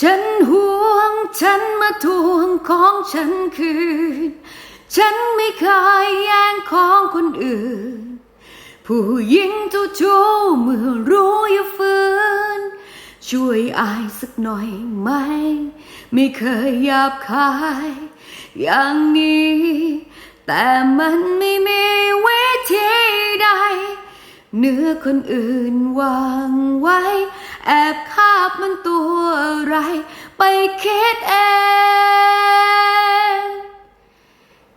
ฉันห่วงฉันมาทวงของฉันคืน ฉันไม่เคยแย่งของคนอื่น ผู้หญิงเจ้าชู้เมื่อรู้อย่าฝืน ช่วยอายสักหน่อยไหม ไม่เคยหยาบคาย อย่างนี้ แต่มันไม่มีวิธีใดเนื้อคนอื่นวางไว้ แอบคาบมันตัว ไปคิดเอง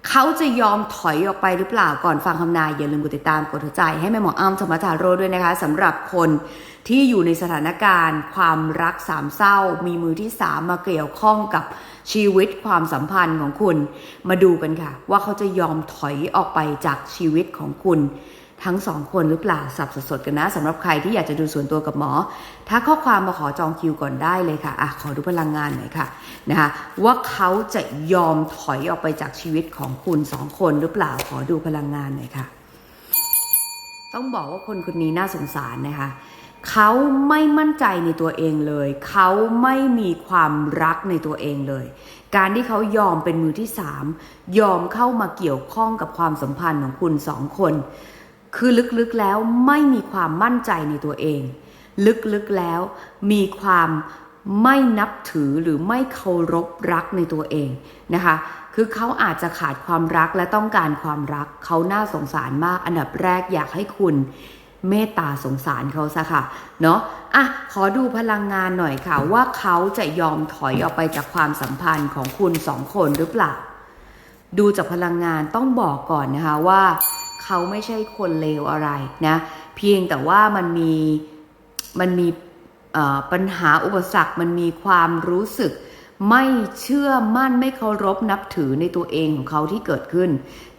เขาจะยอมถอยออกไปหรือเปล่าก่อนฟังคำนายอย่าลืมกดติดตามกดหัวใจ ให้แม่หมออ้ำธรรมจาโรด้วยนะคะสำหรับคนที่อยู่ในสถานการณ์ ความรักสามเศร้า มีมือที่สามมาเกี่ยวข้องกับชีวิตความสัมพันธ์ของคุณ มาดูกันค่ะ ว่าเขาจะยอมถอยออกไปจากชีวิตของคุณ ทั้งสองคนหรือเปล่าสับสดๆกันนะสำหรับใครที่อยากจะดูส่วนตัวกับหมอถ้าข้อความมาขอจองคิวก่อนได้เลยค่ะอะขอดูพลังงานหน่อยค่ะนะคะว่าเขาจะยอมถอยออกไปจากชีวิตของคุณสองคนหรือเปล่าขอดูพลังงานหน่อยค่ะ ต้องบอกว่าคนคนนี้น่าสงสารนะคะเขาไม่มั่นใจในตัวเองเลย เขาไม่มีความรักในตัวเองเลย การที่เขายอมเป็นมือที่สามยอมเข้ามาเกี่ยวข้องกับความสัมพันธ์ของคุณสองคน คือลึกๆแล้วไม่มีความมั่นใจในตัวเอง ลึกๆแล้วมีความไม่นับถือหรือไม่เคารพรักในตัวเองนะคะ คือเขาอาจจะขาดความรักและต้องการความรัก เขาน่าสงสารมาก อันดับแรกอยากให้คุณเมตตาสงสารเขาซะค่ะ เนาะอะ ขอดูพลังงานหน่อยค่ะ ว่าเขาจะยอมถอยออกไปจากความสัมพันธ์ของคุณสองคนหรือเปล่า ดูจากพลังงานต้องบอกก่อนนะคะว่า เขาไม่ใช่คนเลวอะไรนะ เพียงแต่ว่ามันมีมันมีปัญหาอุปสรรค มันมีความรู้สึก ไม่เชื่อมั่นไม่เคารพนับถือในตัวเองของเขาที่เกิดขึ้น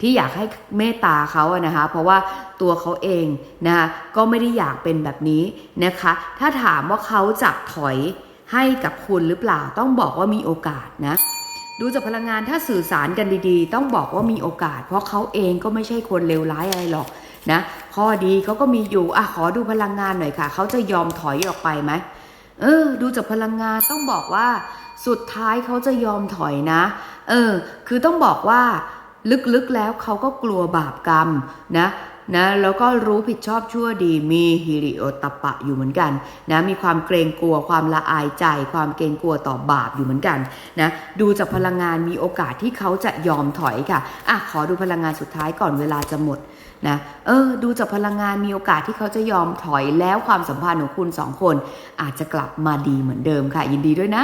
ที่อยากให้เมตตาเขาอะนะคะ เพราะว่าตัวเขาเองนะคะก็ไม่ได้อยากเป็นแบบนี้นะคะ ถ้าถามว่าเขาจะถอยให้กับคุณหรือเปล่าต้องบอกว่ามีโอกาสนะ ดูจากพลังงานถ้าสื่อสารกันดีๆ ต้องบอกว่ามีโอกาส เพราะเขาเองก็ไม่ใช่คนเลวร้ายอะไรหรอกนะข้อดีเขาก็มีอยู่อะขอดูพลังงานหน่อยค่ะ เขาจะยอมถอยออกไปไหมเออ ดูจากพลังงานต้องบอกว่า สุดท้ายเขาจะยอมถอยนะ เออ คือต้องบอกว่า ลึกๆแล้วเขาก็กลัวบาปกรรมนะ นะแล้วก็รู้ผิดชอบชั่วดีมีฮิริโอตปะอยู่เหมือนกันนะมีความเกรงกลัวความละอายใจ ความเกรงกลัวต่อบาปอยู่เหมือนกันนะดูจากพลังงานมีโอกาสที่เขาจะยอมถอยค่ะอะขอดูพลังงานสุดท้ายก่อนเวลาจะหมดนะเออดูจากพลังงานมีโอกาสที่เขาจะยอมถอยแล้วความสัมพันธ์ของคุณสองคน อาจจะกลับมาดีเหมือนเดิมค่ะ ยินดีด้วยนะ